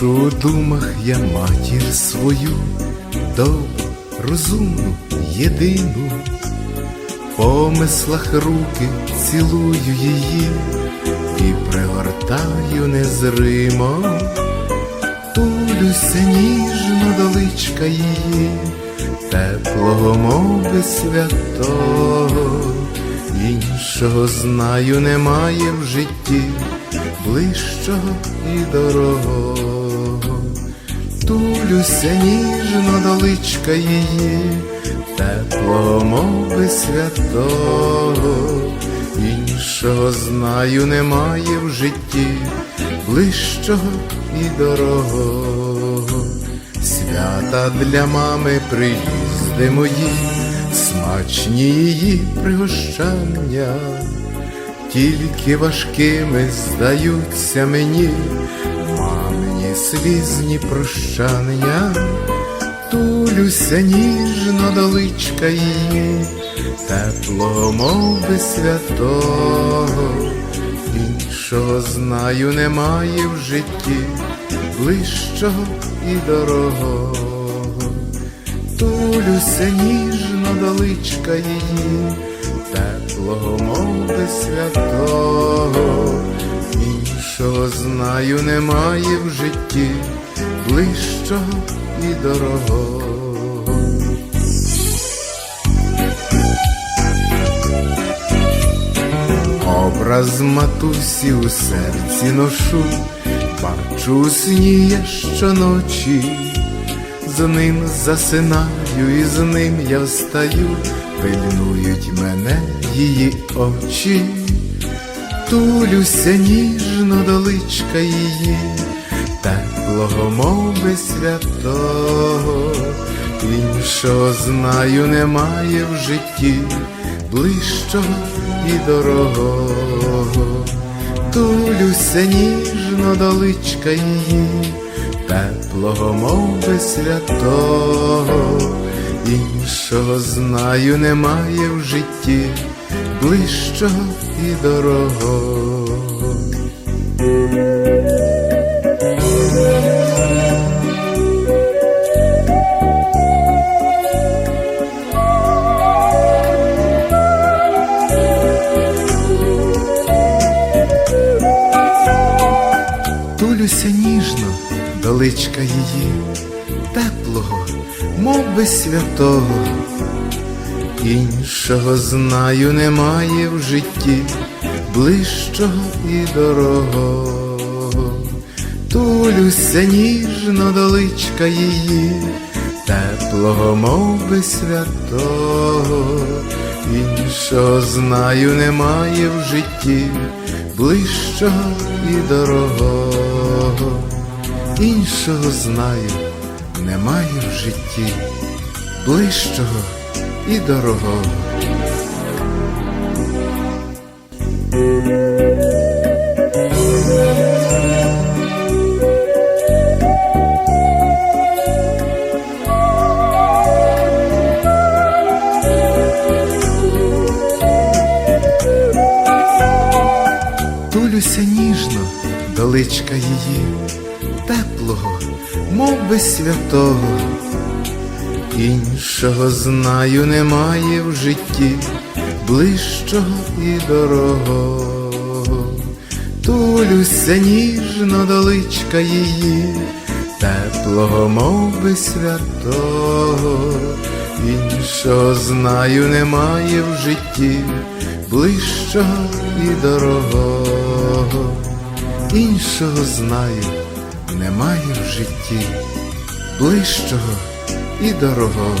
Бачу у думах я матір свою, добру, розумну, єдину, по мислах руки цілую її і пригортаю незримо, тулюся ніжно до личка її, теплого мови святого, іншого знаю немає в житті, ближчого і дорогого. Тулюся ніжно до личка її, теплого мови святого, іншого знаю немає в житті, ближчого і дорогого. Свята для мами приїзди мої, смачні її пригощання, тільки важкими здаються мені, мамині слізні прощання, тулюся ніжно до личка її, теплого мови святого, іншого знаю немає в житті, ближчого і дорогого. Тулюся ніжно до личка її, теплого мови святого, іншого знаю немає в житті, ближчого і дорогого. Образ матусі у серці ношу, бачу у сні я щоночі, з ним засинаю і з ним я встаю, пильнують мене її очі, тулюся ніжно до личка її, теплого мови святого, іншого знаю немає в житті, ближчого і дорогого, тулюся ніжно до личка її, теплого мови святого, іншого знаю немає в житті, ближчого і дорогого. Тулюся ніжно до її, теплого, мов би святого, іншого знаю немає в житті, ближчого і дорогого. Тулюся ніжно до личка її, теплого мов би святого, іншого знаю немає в житті, ближчого і дорогого, іншого знаю немає в житті, ближчого і дорогого. Тулюся ніжно до личка її, теплого, мов би святого, іншого знаю немає в житті, ближчого і дорогого. Тулюся ніжно до личка її, теплого мов би святого, іншого знаю немає в житті, ближчого і дорогого, іншого знаю немає в житті, ближчого і дорогого.